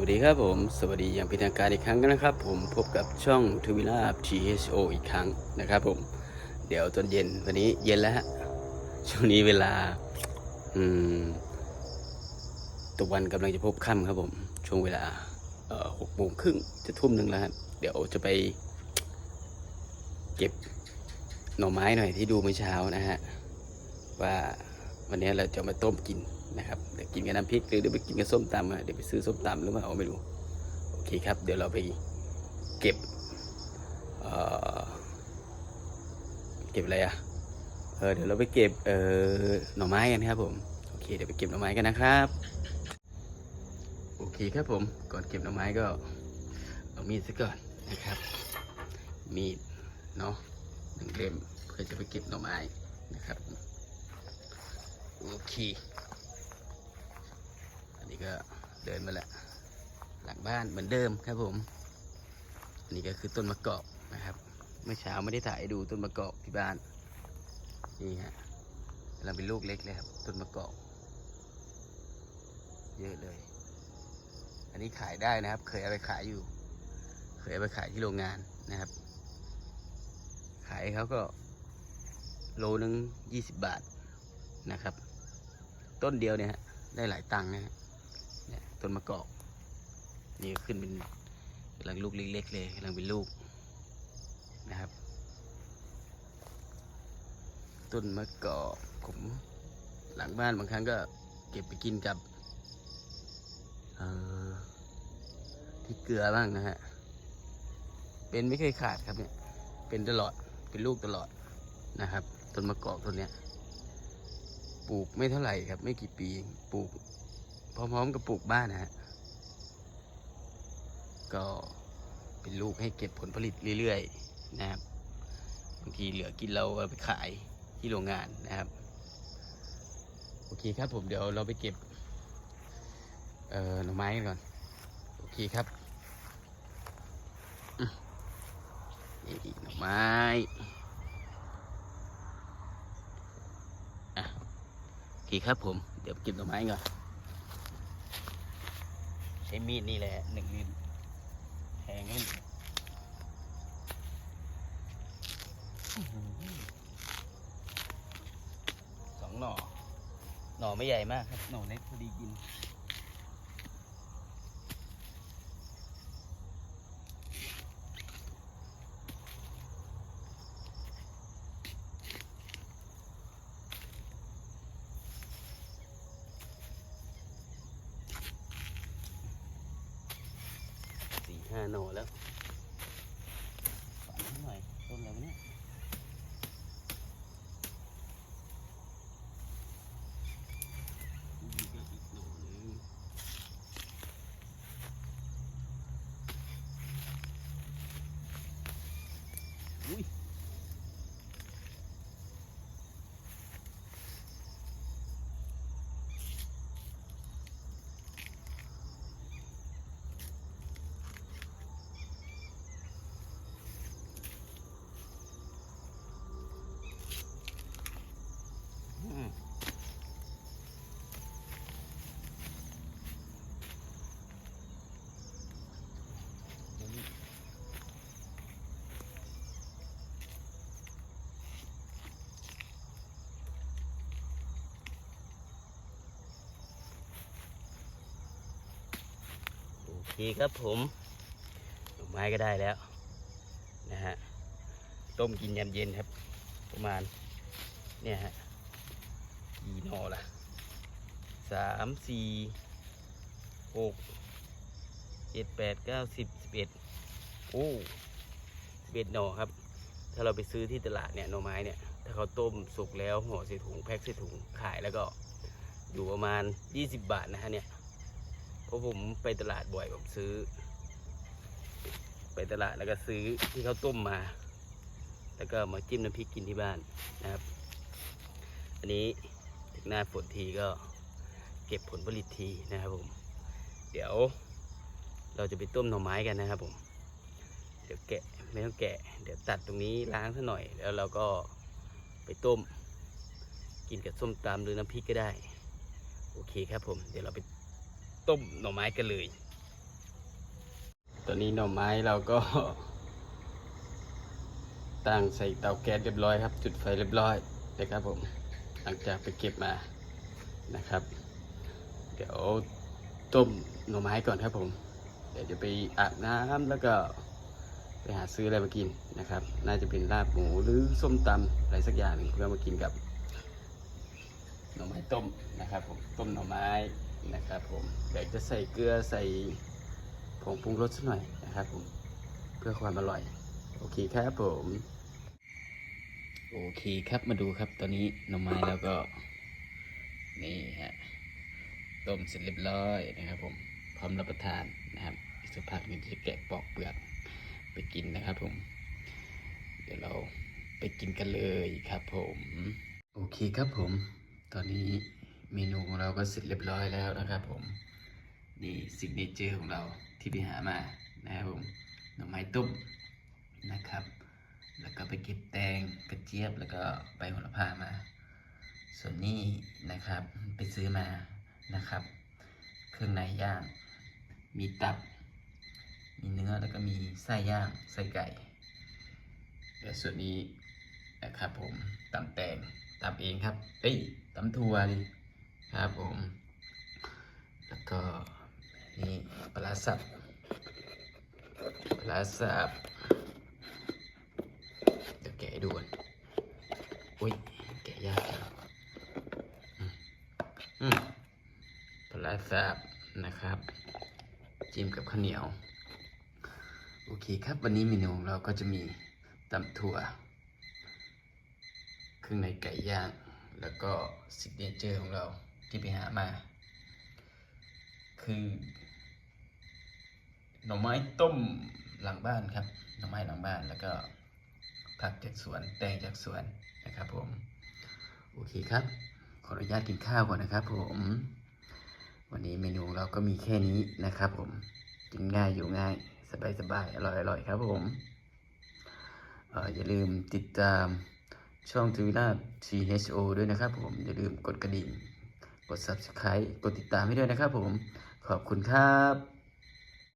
วัสดีครับผมสวัสดีอย่างเป็นทางการอีกครั้งนะครับ ผมพบกับช่องทวิลาบ THO อีกครั้งนะครับผม เดี๋ยวตอนเย็นวันนี้เย็นแล้วฮะช่วงนี้เวลาอืมตะวันกำลังจะพบค่ำครับผม ช่วงเวลาเอ่อหกโมงครึ่งจะทุ่มหนึ่งแล้วครับเดี๋ยวจะไป เก็บหน่อไม้หน่อยที่ดูเมื่อเช้านะฮะว่า วันนี้เราจะมาต้มกินนะครับเดี๋ยวกินกับน้ำพริกหรือเดี๋ยวไปกินกับส้มตำอะเดี๋ยวไปซื้อส้มตำหรือว่าเอาไม่รู้โอเคครับ เดี๋ยวเราไปเก็บเอ่อเก็บอะไรอะเออเดี๋ยวเราไปเก็บเอ่อหน่อไม้กันครับผมโอเคเดี๋ยวไปเก็บหน่อไม้กันนะครับโอเคครับผมก่อนเก็บหน่อไม้ก็เอามีดซะก่อนนะครับ มีดเนาะหนึ่งเล่มเพื่อจะไปเก็บหน่อไม้นะครับ โอเค อันนี้ก็เดินมาแล้วหลังบ้านเหมือนเดิมครับผม อันนี้ก็คือต้นมะกอกนะครับ เมื่อเช้าไม่ได้ถ่ายดูต้นมะกอกที่บ้าน นี่ฮะกำลังเป็นลูกเล็กเลยครับต้นมะกอก เยอะเลย อันนี้ขายได้นะครับ เคยเอาไปขายอยู่ เคยเอาไปขายที่โรงงานนะครับ ขายเขาก็โลนึงยี่สิบบาทนะครับ ต้นเดียวเนี่ยได้หลายตังค์นะฮะเนี่ยต้นมะกอกนี่ขึ้นเป็นกำลังลูกเล็กๆเลยกำลังเป็นลูกนะครับ ต้นมะกอกผมหลังบ้านบางครั้งก็เก็บไปกินกับออที่เกลือบ้างนะฮะ เป็นไม่เคยขาดครับเนี่ย เป็นตลอด เป็นลูกตลอดนะครับ ต้นมะกอกต้นเนี้ย ปลูกไม่เท่าไหร่ครับ ไม่กี่ปีปลูกพร้อมๆกับปลูกบ้านนะฮะก็เป็นลูกให้เก็บผลผลิตเรื่อยๆนะครับบางทีเหลือกินเราเอาไปขายที่โรงงานนะครับ โอเคครับผมเดี๋ยวเราไปเก็บเอ่อหน่อไม้กันก่อน โอเคครับนี่หน่อไม้ อเคครับผม เดี๋ยวเก็บดอกไม้ก่อน ใช้มีดนี่แหละหนึ่งนิ้วแทงให้หนึ่งสองหน่อ หน่อไม่ใหญ่มากครับ หน่อเล็กพอดีกิน ห้าหนแล้วฝันห้หน่อยต้นอะไรวะเนี่ยนี่ก็อีกโหนหนึ่งอุ้ยอืมเดี๋ยวนี้ โอเครับผมดอไม้ก็ได้แล้วนะฮะต้มกินยามเย็นครับ ประมาณเนี่ยฮะกี่นอละสามสี่หกเจ็ดแปดเก้าสิบสิบเอ็ดโอ้สิบเอ็ดหนอครับ ถ้าเราไปซื้อที่ตลาดเนี่ยหน่อไม้เนี่ย ถ้าเขาต้มสุกแล้วห่อใส่ถุงแพ็คใส่ถุงขายแล้วก็อยู่ประมาณยี่สิบบาทนะฮะเนี่ย เพราะผมไปตลาดบ่อยผมซื้อ ไปตลาดแล้วก็ซื้อที่เขาต้มมา แล้วก็มาจิ้มน้ำพริกกินที่บ้านนะครับ อันนี้ถึงหน้าฝนทีก็เก็บผลผลิตทีนะครับผม เดี๋ยวเราจะไปต้มหน่อไม้กันนะครับผม เดี๋ยวแกะไม่ต้องแกะ เดี๋ยวตัดตรงนี้ล้างซะหน่อย แล้วเราก็ไปต้ม กินกับส้มตำหรือน้ำพริกก็ได้ โอเคครับผม เดี๋ยวเราไป ต้มหน่อไม้กันเลย ตอนนี้หน่อไม้เราก็ตั้งใส่เตาแก๊สเรียบร้อยครับ จุดไฟเรียบร้อยนะครับผม หลังจากไปเก็บมานะครับ เดี๋ยวต้มหน่อไม้ก่อนครับผม เดี๋ยวจะไปอาบน้ำแล้วก็ไปหาซื้ออะไรมากินนะครับ น่าจะเป็นลาบหมูหรือส้มตำอะไรสักอย่างหนึ่งเพื่อมากินกับหน่อไม้ต้มนะครับผม ต้มหน่อไม้ นะครับผมเดี๋ยวจะใส่เกลือใส่ผงปรุงรสสักหน่อยนะครับผมเพื่อความอร่อย โอเคครับผม โอเคครับมาดูครับตอนนี้หน่อไม้แล้วก็ นี่ฮะต้มเสร็จเรียบร้อยนะครับ ผมพร้อมรับประทานนะครับอีกสักพักนึงจะแกะปอกเปลือกไปกินนะครับผม เดี๋ยวเราไปกินกันเลยครับผม โอเคครับผม ตอนนี้ เมนูของเราก็เสร็จเรียบร้อยแล้วนะครับผม นี่ซิกเนเจอร์ของเราที่ไปหามานะครับผมหน่อไม้ตุ้มนะครับ แล้วก็ไปเก็บแตงกระเจี๊ยบแล้วก็ใบโหระพามา ส่วนนี้นะครับไปซื้อมานะครับ เครื่องในย่าง มีตับ มีเนื้อแล้วก็มีไส้ย่างไส้ไก่และส่วนนี้นะครับผมตำแตงตำเองครับ เอ้ยตำถั่วดิ ครับผม แล้วก็นี่ปลาสับปลาสับเดี๋ยวแกะดูก่อนอุ้ยแกะยากจังอืมปลาสับนะครับ จิ้มกับข้าวเหนียว โอเคครับวันนี้เมนูเราก็จะมีตำถั่วเครื่องในไก่ย่าง แล้วก็ซิกเนเจอร์ของเรา ที่ไปหามา คือ หน่อไม้ต้มหลังบ้านครับ หน่อไม้หลังบ้านแล้วก็ผักจากสวนแตงจากสวนนะครับผม โอเคครับ ขออนุญาตกินข้าวก่อนนะครับ ผม วันนี้เมนูเราก็มีแค่นี้นะครับ ผมกินง่ายอยู่ง่าย สบายสบายอร่อยอร่อยครับ ผมเอออย่าลืมติดตามช่องทวิตา THO ด้วยนะครับ ผมอย่าลืมกดกระดิ่ง กด subscribe กดติดตามให้ด้วยนะครับผม ขอบคุณครับ